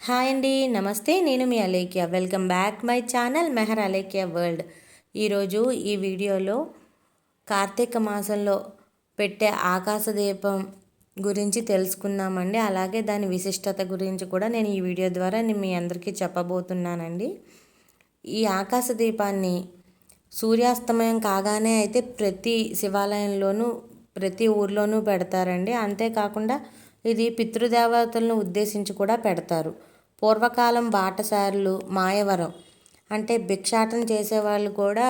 Hi అండి నమస్తే. నేను మీ Alekhya. Welcome back my channel Mehar Alekhya world. ఈరోజు ఈ వీడియోలో కార్తీక మాసంలో పెట్టే ఆకాశ దీపం గురించి తెలుసుకుందామండి. అలాగే దాని విశిష్టత గురించి కూడా నేను ఈ వీడియో ద్వారా నేను మీ అందరికీ చెప్పబోతున్నానండి. ఈ ఆకాశ దీపాన్ని సూర్యాస్తమయం కాగానే అయితే ప్రతి శివాలయంలోనూ ప్రతి ఊర్లోనూ పెడతారండి. అంతేకాకుండా ఇది పితృదేవతలను ఉద్దేశించి కూడా పెడతారు. పూర్వకాలం బాటసారులు మాయవరం అంటే భిక్షాటన చేసేవాళ్ళు కూడా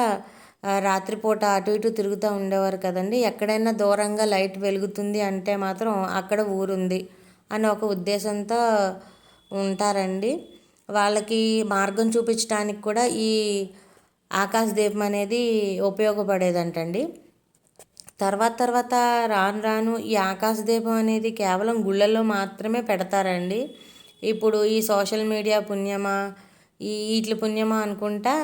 రాత్రిపూట అటు ఇటు తిరుగుతూ ఉండేవారు కదండి. ఎక్కడైనా దూరంగా లైట్ వెలుగుతుంది అంటే మాత్రం అక్కడ ఊరుంది అని ఒక ఉద్దేశంతో ఉంటారండి. వాళ్ళకి మార్గం చూపించడానికి కూడా ఈ ఆకాశ దీపం అనేది ఉపయోగపడేదంటండి. తర్వాత తర్వాత రాను రాను ఈ ఆకాశ దీపం అనేది కేవలం గుళ్ళల్లో మాత్రమే పెడతారండి. ఇప్పుడు ఈ సోషల్ మీడియా పుణ్యమా ఈ వీటి పుణ్యమా అనుకుంటా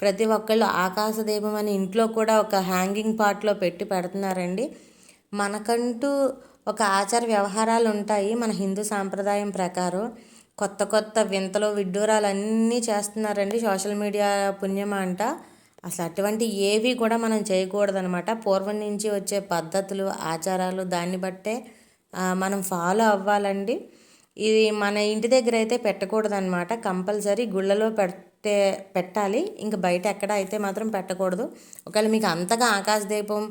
ప్రతి ఒక్కళ్ళు ఆకాశ దీపం అని ఇంట్లో కూడా ఒక హ్యాంగింగ్ పార్ట్లో పెట్టి పెడుతున్నారండి. మనకంటూ ఒక ఆచార వ్యవహారాలు ఉంటాయి మన హిందూ సాంప్రదాయం ప్రకారం. కొత్త కొత్త వింతలు విడ్డూరాలు అన్నీ చేస్తున్నారండి. సోషల్ మీడియా పుణ్యమా అంట. అసలు అటువంటి ఏవి కూడా మనం చేయకూడదనమాట పూర్వం నుంచి వచ్చే పద్ధతులు ఆచారాలు దాన్ని బట్టే మనం ఫాలో అవ్వాలండి. ఇది మన ఇంటి దగ్గర అయితే పెట్టకూడదనమాట కంపల్సరీ గుళ్ళలో పెట్టే పెట్టాలి. ఇంకా బయట ఎక్కడ అయితే మాత్రం పెట్టకూడదు. ఒకవేళ మీకు అంతగా ఆకాశ దీపం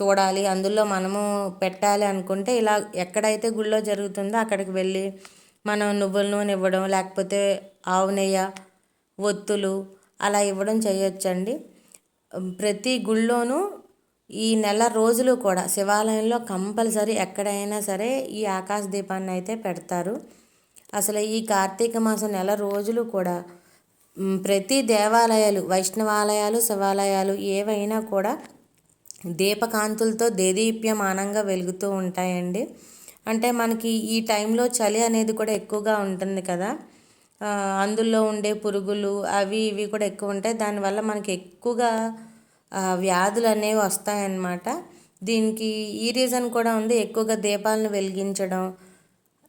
చూడాలి అందులో మనము పెట్టాలి అనుకుంటే ఇలా ఎక్కడైతే గుళ్ళో జరుగుతుందో అక్కడికి వెళ్ళి మనం నువ్వుల నూనె ఇవ్వడం లేకపోతే ఆవు నెయ్య ఒత్తులు అలా ఇవ్వడం చేయొచ్చండి. ప్రతి గుళ్ళోనూ ఈ నెల రోజులు కూడా శివాలయంలో కంపల్సరీ ఎక్కడైనా సరే ఈ ఆకాశ దీపాన్ని అయితే పెడతారు. అసలు ఈ కార్తీక మాసం నెల రోజులు కూడా ప్రతి దేవాలయాలు వైష్ణవాలయాలు శివాలయాలు ఏవైనా కూడా దీపకాంతులతో దేదీప్యమానంగా వెలుగుతూ ఉంటాయండి. అంటే మనకి ఈ టైంలో చలి అనేది కూడా ఎక్కువగా ఉంటుంది కదా. అందులో ఉండే పురుగులు అవి ఇవి కూడా ఎక్కువ ఉంటాయి. దానివల్ల మనకి ఎక్కువగా వ్యాధులు అనేవి వస్తాయన్నమాట. దీనికి ఈ రీజన్ కూడా ఉంది. ఎక్కువగా దీపాలను వెలిగించడం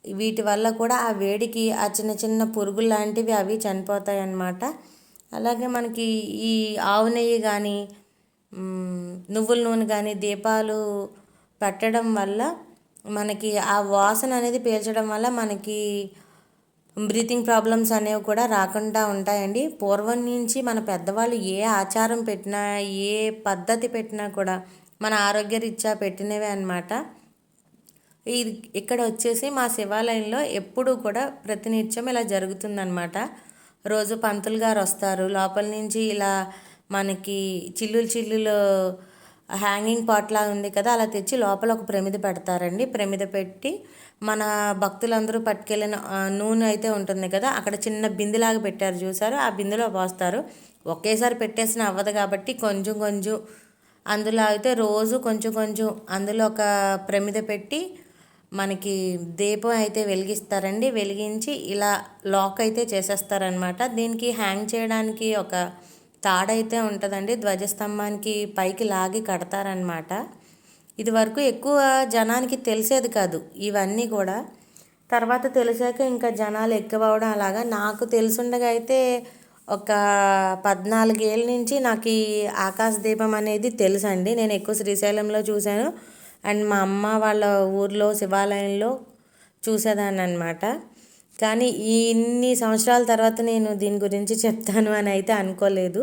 వీటి వల్ల కూడా ఆ వేడికి ఆ చిన్న చిన్న పురుగులు లాంటివి అవి చనిపోతాయి అన్నమాట అలాగే మనకి ఈ ఆవు నెయ్యి కానీ నువ్వుల నూనె కానీ దీపాలు పెట్టడం వల్ల మనకి ఆ వాసన అనేది పీల్చడం వల్ల మనకి బ్రీతింగ్ ప్రాబ్లమ్స్ అనేవి కూడా రాకుండా ఉంటాయండి. పూర్వం నుంచి మన పెద్దవాళ్ళు ఏ ఆచారం పెట్టినా ఏ పద్ధతి పెట్టినా కూడా మన ఆరోగ్యరీత్యా పెట్టినవే అనమాట ఇది ఇక్కడ వచ్చేసి మా శివాలయంలో ఎప్పుడూ కూడా ప్రతినిత్యం ఇలా జరుగుతుందనమాట రోజు పంతులు గారు వస్తారు. లోపల నుంచి ఇలా మనకి చిల్లులు చిల్లులు హ్యాంగింగ్ పాట్లా ఉంది కదా అలా తెచ్చి లోపల ఒక ప్రమిద పెడతారండి. ప్రమిద పెట్టి మన భక్తులందరూ పట్టుకెళ్ళిన నూనె అయితే ఉంటుంది కదా అక్కడ చిన్న బిందెలాగా పెట్టారు చూసారు? ఆ బిందెలో పోస్తారు. ఒకేసారి పెట్టేసిన అవ్వదు కాబట్టి కొంచెం కొంచెం అందులో అయితే రోజు కొంచెం కొంచెం అందులో ఒక ప్రమిద పెట్టి మనకి దీపం అయితే వెలిగిస్తారండి. వెలిగించి ఇలా లాక్ అయితే చేసేస్తారనమాట దీనికి హ్యాంగ్ చేయడానికి ఒక తాడైతే ఉంటుందండి. ధ్వజస్తంభానికి పైకి లాగి కడతారనమాట ఇది వరకు ఎక్కువ జనానికి తెలిసేది కాదు ఇవన్నీ కూడా. తర్వాత తెలిసాక ఇంకా జనాలు ఎక్కువ అవడం అలాగా. నాకు తెలుసుండగా అయితే ఒక పద్నాలుగేళ్ళ నుంచి నాకు ఈ ఆకాశ దీపం అనేది తెలుసండి. నేను ఎక్కువ శ్రీశైలంలో చూశాను. అండ్ మా అమ్మ వాళ్ళ ఊర్లో శివాలయంలో చూసేదాన్ని అనమాట కానీ ఈ ఇన్ని సంవత్సరాల తర్వాత నేను దీని గురించి చెప్తాను అని అయితే అనుకోలేదు.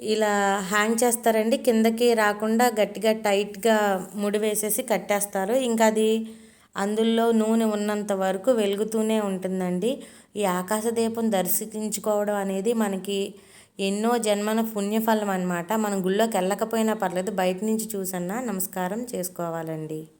ఇలా హ్యాంగ్ చేస్తారండి. కిందకి రాకుండా గట్టిగా టైట్గా ముడి వేసేసి కట్టేస్తారు. ఇంకా అది అందులో నూనె ఉన్నంత వరకు వెలుగుతూనే ఉంటుందండి. ఈ ఆకాశ దీపం దర్శించుకోవడం అనేది మనకి ఎన్నో జన్మన పుణ్యఫలం అనమాట మనం గుళ్ళోకి వెళ్ళకపోయినా పర్లేదు బయట నుంచి చూసన్నా నమస్కారం చేసుకోవాలండి.